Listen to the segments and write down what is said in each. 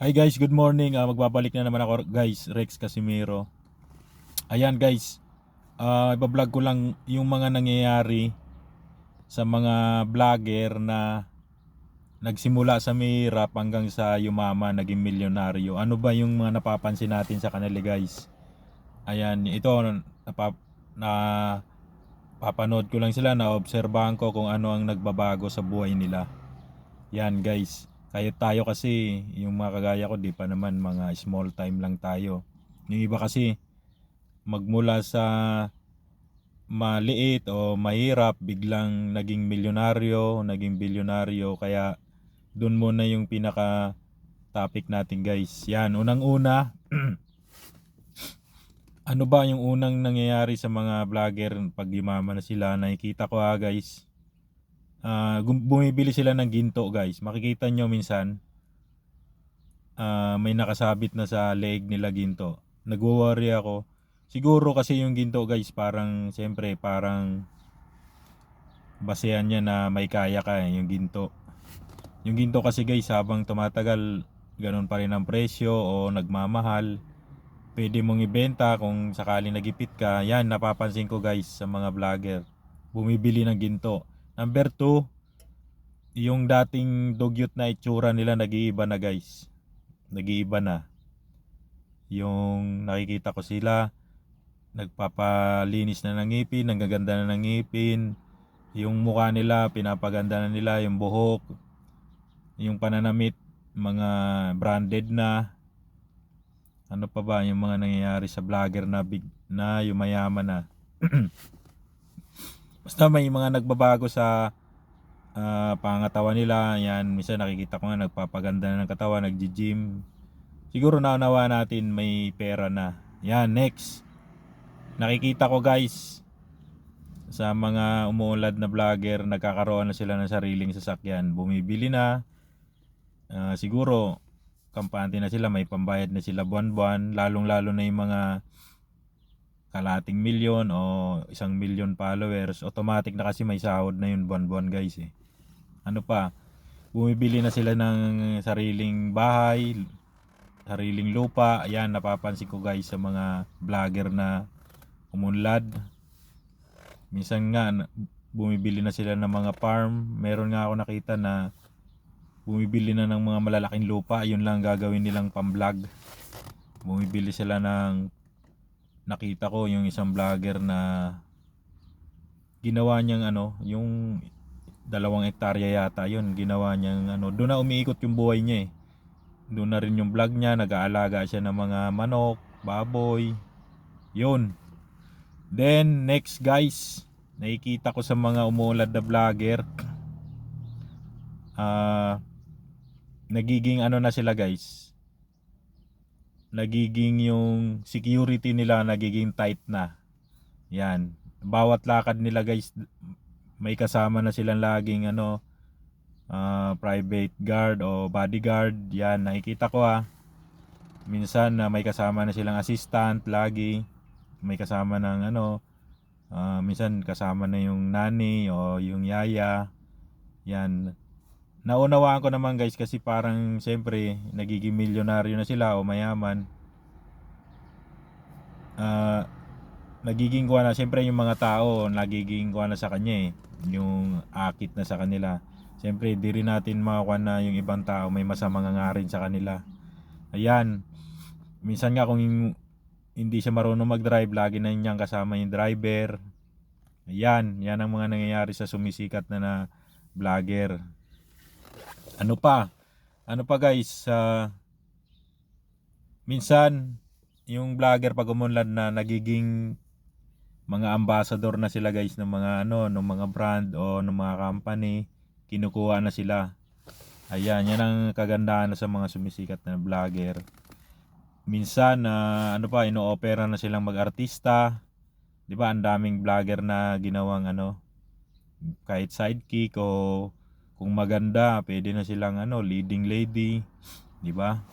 Hi guys, good morning. Ah, magbabalik na naman ako guys, Rex Casimiro. Ayan guys, ah ibablog ko lang yung mga nangyayari sa mga vlogger na nagsimula sa mahirap hanggang sa yumama, naging milyonaryo. Ano ba yung mga napapansin natin sa kanila guys? Ayan, ito napap, na papanood ko lang sila, na obserbahan ko kung ano ang nagbabago sa buhay nila. Yan guys. Kahit tayo kasi, yung mga kagaya ko, di pa naman mga small time lang tayo. Yung iba kasi, magmula sa maliit o mahirap, biglang naging milyonaryo, naging bilyonaryo. Kaya, dun muna yung pinaka topic natin guys. Yan, unang-una, ano ba yung unang nangyayari sa mga vlogger pag yumama na sila? Nakikita ko ha guys, Gum- bumibili sila ng ginto guys. Makikita nyo minsan ah, may nakasabit na sa leg nila ginto. Nagwo-worry ako. Siguro kasi yung ginto guys parang siyempre parang basehan niya na may kaya ka eh, yung ginto. Yung ginto kasi guys habang tumatagal ganun pa rin ang presyo o nagmamahal. Pwede mong ibenta kung sakaling nagipit ka. Yan napapansin ko guys sa mga vlogger. Bumibili ng ginto. Number 2, yung dating dugyot na itsura nila nag-iiba na guys. Nag-iiba na. Yung nakikita ko sila, nagpapalinis na ng ngipin, nanggaganda na ng ngipin. Yung mukha nila, pinapaganda na nila, yung buhok, yung pananamit, mga branded na. Ano pa ba yung mga nangyayari sa vlogger na big na yumayaman na. Basta may mga nagbabago sa ah, pangatawan nila. Yan, minsan nakikita ko nga nagpapaganda na ng katawan, nagji-gym. Siguro naunawa natin may pera na. Yan, next. Nakikita ko guys sa mga umuulad na vlogger, nagkakaroon na sila ng sariling sasakyan. Bumibili na. Ah, siguro kampante na sila, may pambayad na sila buwan-buwan, lalong-lalo na yung mga kalating milyon o isang milyon followers, automatic na kasi may sahod na yun buwan-buwan guys eh. Ano pa, bumibili na sila ng sariling bahay, sariling lupa, ayan napapansin ko guys sa mga vlogger na umunlad. Minsan nga bumibili na sila ng mga farm, meron nga ako nakita na bumibili na ng mga malalaking lupa, yun lang gagawin nilang pamblog. Bumibili sila ng nakita ko yung isang vlogger na ginawa niyang ano, yung dalawang hektarya yata yun, ginawa niyang ano, doon na umiikot yung buhay niya eh. Doon na rin yung vlog niya, nag-aalaga siya ng mga manok, baboy, yun. Then, next guys, nakikita ko sa mga umuulad na vlogger, ah, nagiging ano na sila guys, nagiging yung security nila nagiging tight na. Yan. Bawat lakad nila guys, may kasama na silang laging ano, ah, private guard o bodyguard. Yan, nakikita ko ah. Minsan na may kasama na silang assistant lagi. May kasama ng ano, ah, minsan kasama na yung nani o yung yaya. Yan. Naunawaan ko naman guys kasi parang siyempre nagiging milyonaryo na sila o mayaman. Ah, nagiging kuha na siyempre yung mga tao nagiging kuha na sa kanya eh. Yung akit na sa kanila. Siyempre di rin natin makakuha na yung ibang tao may masamang nga rin sa kanila. Ayan. Minsan nga kung hindi siya marunong mag-drive, lagi na niyang kasama yung driver. Ayan, yan ang mga nangyayari sa sumisikat na na vlogger. Ano pa? Ano pa guys? sa minsan, yung vlogger pag umunlad na nagiging mga ambassador na sila guys ng mga ano, ng mga brand o ng mga company, kinukuha na sila. Ayan, yan ang kagandahan na sa mga sumisikat na vlogger. Minsan, na ano pa, ino-opera na silang mag-artista. 'Di ba? Ang daming vlogger na ginawang ano, kahit sidekick o kung maganda, pwede na silang ano, leading lady, 'di ba?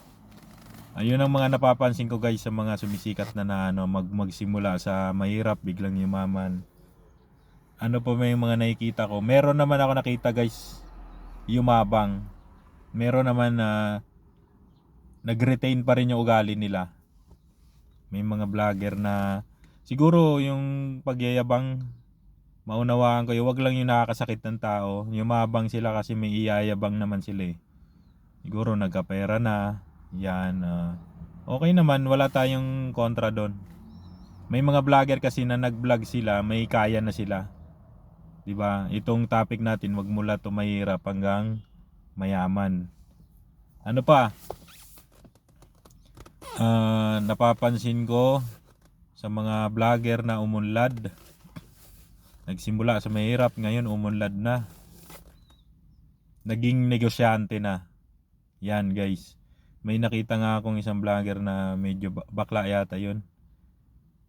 Ayun ang mga napapansin ko guys sa mga sumisikat na na ano, mag magsimula sa mahirap biglang yumaman. Ano pa may mga nakikita ko? Meron naman ako nakita guys, yumabang. Meron naman na nag-retain pa rin yung ugali nila. May mga vlogger na siguro yung pagyayabang maunawaan yung wag lang yung nakakasakit ng tao. Yumabang sila kasi may iyayabang naman sila eh. Siguro nagkapera na. Yan. ah. okay naman, wala tayong kontra doon. May mga vlogger kasi na nag-vlog sila, may kaya na sila. 'Di ba? Itong topic natin, wag mula to mahirap hanggang mayaman. Ano pa? Ah, napapansin ko sa mga vlogger na umunlad. Nagsimula sa mahirap, ngayon umunlad na. Naging negosyante na. Yan guys. May nakita nga akong isang vlogger na medyo ba- bakla yata yun.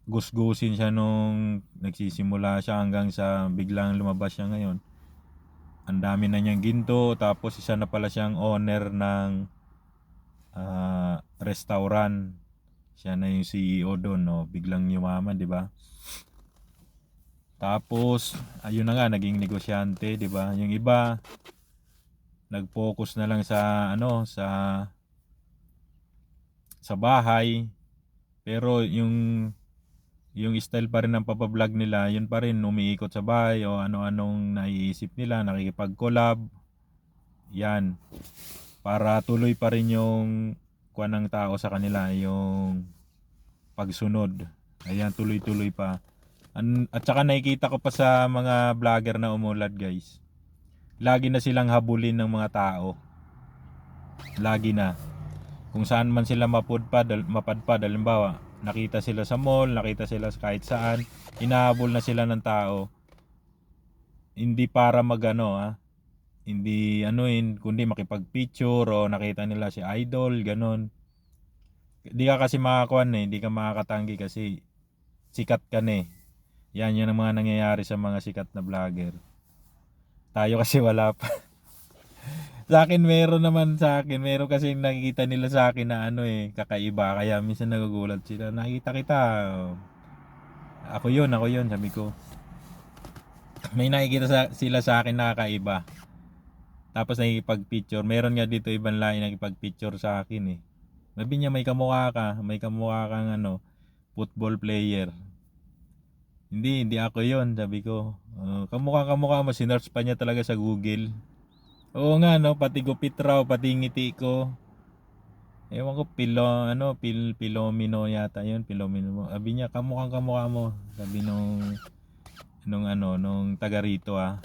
Gusgusin siya nung nagsisimula siya hanggang sa biglang lumabas siya ngayon. Ang dami na niyang ginto tapos isa na pala siyang owner ng ah, restaurant. Siya na yung CEO doon, no? Biglang yumaman, di ba? Tapos, ayun na nga, naging negosyante, di ba? Yung iba, nag-focus na lang sa, ano, sa, sa bahay. Pero yung, yung style pa rin ng papablog nila, yun pa rin, umiikot sa bahay o ano-anong naiisip nila, nakikipag-collab. Yan. Para tuloy pa rin yung kuha ng tao sa kanila, yung pagsunod. Ayan, tuloy-tuloy pa. An- at saka nakikita ko pa sa mga vlogger na umulad guys. Lagi na silang habulin ng mga tao. Lagi na. Kung saan man sila mapudpad, mapadpad, halimbawa, nakita sila sa mall, nakita sila kahit saan, inahabol na sila ng tao. Hindi para magano ah, hindi anuin, kundi makipag-picture o nakita nila si idol, ganon. Hindi ka kasi makakuan eh, hindi ka makakatanggi kasi sikat ka na eh. Yan yun ang mga nangyayari sa mga sikat na vlogger. Tayo kasi wala pa. sa akin meron naman sa akin, meron kasi nakikita nila sa akin na ano eh, kakaiba. Kaya minsan nagugulat sila, nakita kita. Ako yun, ako yun, sabi ko. May nakikita sa, sila sa akin na kakaiba. Tapos nakikipag-picture. Meron nga dito ibang lain nakikipag-picture sa akin eh. Sabi niya may kamukha ka, may kamukha kang ano, football player. Hindi, hindi ako yon sabi ko. Uh, kamukha kamukha mo, sinerch pa niya talaga sa Google. Oo nga no, pati gupit raw, pati ngiti ko. Ewan ko, pilo, ano, pil, pilomino yata yun, pilomino mo. Sabi niya, kamukhang kamukha mo. Sabi nung, nung ano, nung taga rito ah.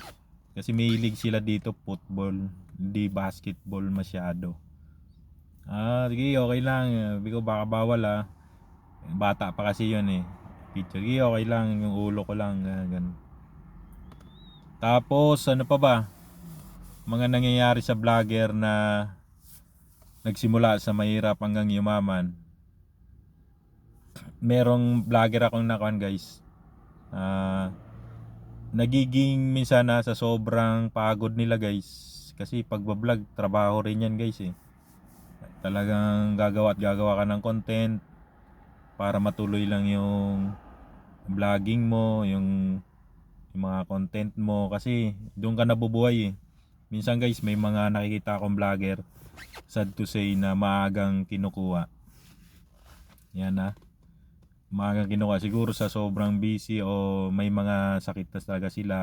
Kasi may hilig sila dito football, hindi basketball masyado. Ah, sige, okay lang. Sabi ko baka bawal ah. Bata pa kasi yun eh. Picture, sige, okay lang. Yung ulo ko lang, ganun. ganun. Tapos, ano pa ba? Mga nangyayari sa vlogger na nagsimula sa mahirap hanggang yumaman. Merong vlogger akong nakuan guys. Ah, nagiging minsan na sa sobrang pagod nila guys kasi pagbablog trabaho rin yan guys eh talagang gagawa at gagawa ka ng content para matuloy lang yung vlogging mo yung, yung mga content mo. Kasi doon ka nabubuhay eh. Minsan guys may mga nakikita akong vlogger sad to say na maagang kinukuha. Yan na maagang kinuha siguro sa sobrang busy o may mga sakit na talaga sila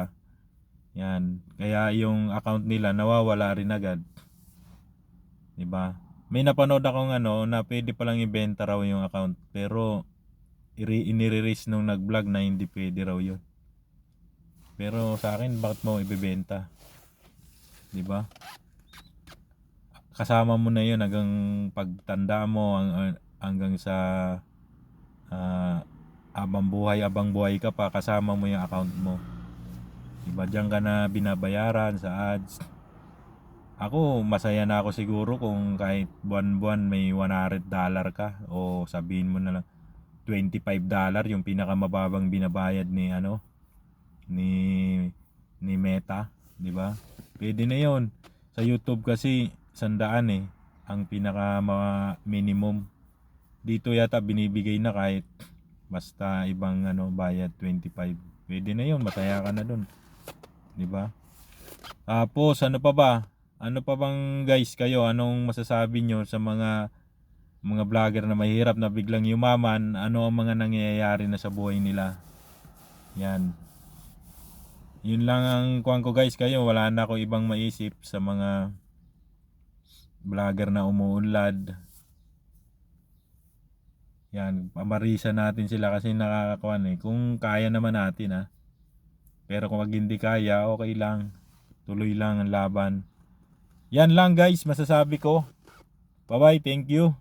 yan. Kaya yung account nila nawawala rin agad. Di ba may napanood akong ano na pwede palang ibenta raw yung account pero inire-release nung nag-vlog na hindi pwede raw yun. Pero sa akin bakit mo ibebenta di ba? Kasama mo na yun hanggang pagtanda mo ang- hanggang sa ah, abang buhay abang buhay ka pa kasama mo yung account mo. Diba diyan ka na binabayaran sa ads. Ako masaya na ako siguro kung kahit buwan-buwan may 100 dollar ka o sabihin mo na lang 25 dollar yung pinakamababang binabayad ni ano ni ni Meta di ba? Pwede na yon sa YouTube kasi sandaan eh ang pinaka minimum. Dito yata binibigay na kahit basta ibang ano bayad 25 pwede na yun masaya ka na dun. Di ba? Tapos ano pa ba? Ano pa bang guys kayo? Anong masasabi nyo sa mga mga vlogger na mahirap na biglang yumaman, ano ang mga nangyayari na sa buhay nila. Yan. Yun lang ang kuhan ko guys kayo, wala na ako ibang maisip sa mga vlogger na umuunlad. Yan, pamarisa natin sila kasi nakakakuan eh. Kung kaya naman natin ha. Pero kung wag hindi kaya, okay lang. Tuloy lang ang laban. Yan lang guys, masasabi ko. Bye bye, thank you.